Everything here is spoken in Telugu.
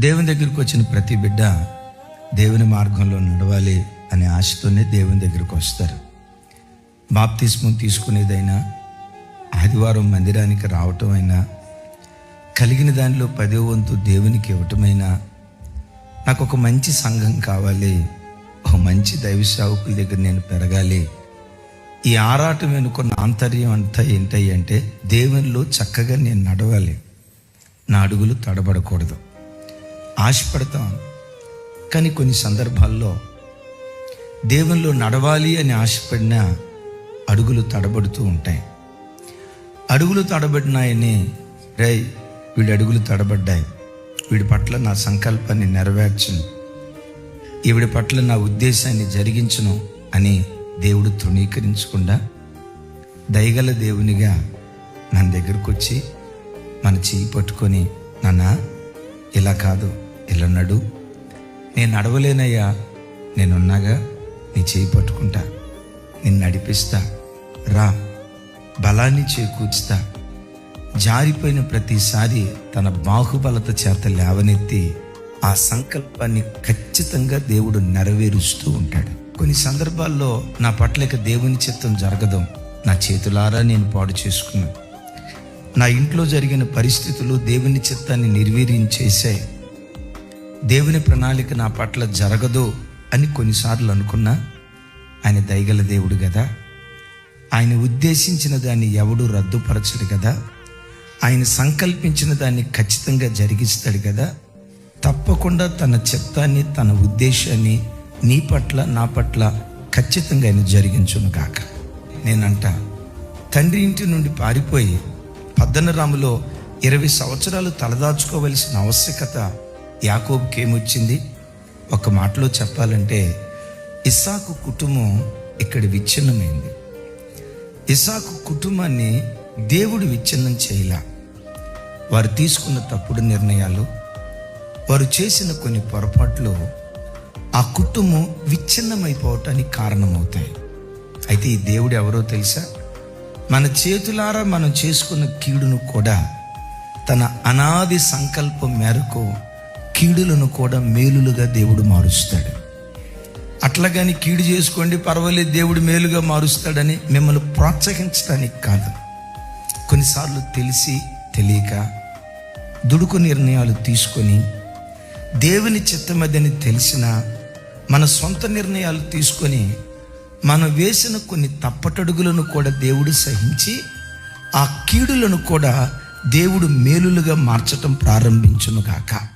దేవుని దగ్గరికి వచ్చిన ప్రతి బిడ్డ దేవుని మార్గంలో నడవాలి అనే ఆశతోనే దేవుని దగ్గరికి వస్తారు. బాప్తిస్మం తీసుకునేదైనా ఆదివారం మందిరానికి రావటం అయినా కలిగిన దానిలో పదే వంతు దేవునికి ఇవ్వటమైనా నాకు ఒక మంచి సంఘం కావాలి ఒక మంచి దైవ సేవకుల దగ్గర నేను పెరగాలి ఈ ఆరాటం వెనుకున్న ఆంతర్యం అంతా ఏంటి అంటే దేవునిలో చక్కగా నేను నడవాలి నా అడుగులు తడబడకూడదు. ఆశపడతాం. కానీ కొన్ని సందర్భాల్లో దేవునిలో నడవాలి అని ఆశపడిన అడుగులు తడబడుతూ ఉంటాయి. అడుగులు తడబడినాయని రై వీడి అడుగులు తడబడ్డాయి. వీడి పట్ల నా సంకల్పాన్ని నెరవేర్చను. ఈవిడి పట్ల నా ఉద్దేశాన్ని జరిగించను అని దేవుడు తృణీకరించకుండా దయగల దేవునిగా మన దగ్గరకు వచ్చి మన చేయి పట్టుకొని నాన్న ఇలా కాదు. ఇలా నడు నేను నడవలేనయ్యా. నేనున్నాగా నీ చేయి పట్టుకుంటా. నిన్ను నడిపిస్తా. రా. బలాన్ని చేకూర్చుతా. జారిపోయిన ప్రతిసారి తన బాహుబలత చేత లేవనెత్తి ఆ సంకల్పాన్ని ఖచ్చితంగా దేవుడు నెరవేరుస్తూ ఉంటాడు. కొన్ని సందర్భాల్లో నా పట్ల ఇక దేవుని చిత్తం జరగదు. నా చేతులారా నేను పాడు చేసుకున్నాను. నా ఇంట్లో జరిగిన పరిస్థితులు దేవుని చిత్తాన్ని నిర్వీర్యం చేశాయి. దేవుని ప్రణాళిక నా పట్ల జరగదు అని కొన్నిసార్లు అనుకున్నా ఆయన దయగల దేవుడు కదా ఆయన ఉద్దేశించిన దాన్ని ఎవడు రద్దుపరచడు కదా ఆయన సంకల్పించిన దాన్ని ఖచ్చితంగా జరిగిస్తాడు కదా తప్పకుండా తన చిత్తాన్ని తన ఉద్దేశాన్ని నీ పట్ల నా పట్ల ఖచ్చితంగా ఆయన జరిగించును కాక నేనంట తండ్రి ఇంటి నుండి పారిపోయి పద్దనరాములో ఇరవై సంవత్సరాలు తలదాచుకోవలసిన ఆవశ్యకత యాకోబ్కి ఏమొచ్చింది ఒక మాటలో చెప్పాలంటే ఇస్సాకు కుటుంబం ఇక్కడ విచ్ఛిన్నమైంది. ఇసాకు కుటుంబాన్ని దేవుడు విచ్ఛిన్నం చేయలా. వారు తీసుకున్న తప్పుడు నిర్ణయాలు వారు చేసిన కొన్ని పొరపాట్లు ఆ కుటుంబం విచ్ఛిన్నమైపోవటానికి కారణమవుతాయి. అయితే ఈ దేవుడు ఎవరో తెలుసా? మన చేతులారా మనం చేసుకున్న కీడును కూడా తన అనాది సంకల్పం మేరకు కీడులను కూడా మేలులుగా దేవుడు మారుస్తాడు. అట్లాగని కీడు చేసుకోండి పర్వాలేదు దేవుడు మేలుగా మారుస్తాడని మిమ్మల్ని ప్రోత్సహించడానికి కాదు. కొన్నిసార్లు తెలిసి తెలియక దుడుకు నిర్ణయాలు తీసుకొని దేవుని చిత్తమదని తెలిసిన మన సొంత నిర్ణయాలు తీసుకొని మనం వేసిన కొన్ని తప్పటడుగులను కూడా దేవుడు సహించి ఆ కీడులను కూడా దేవుడు మేలులుగా మార్చటం ప్రారంభించును గాక.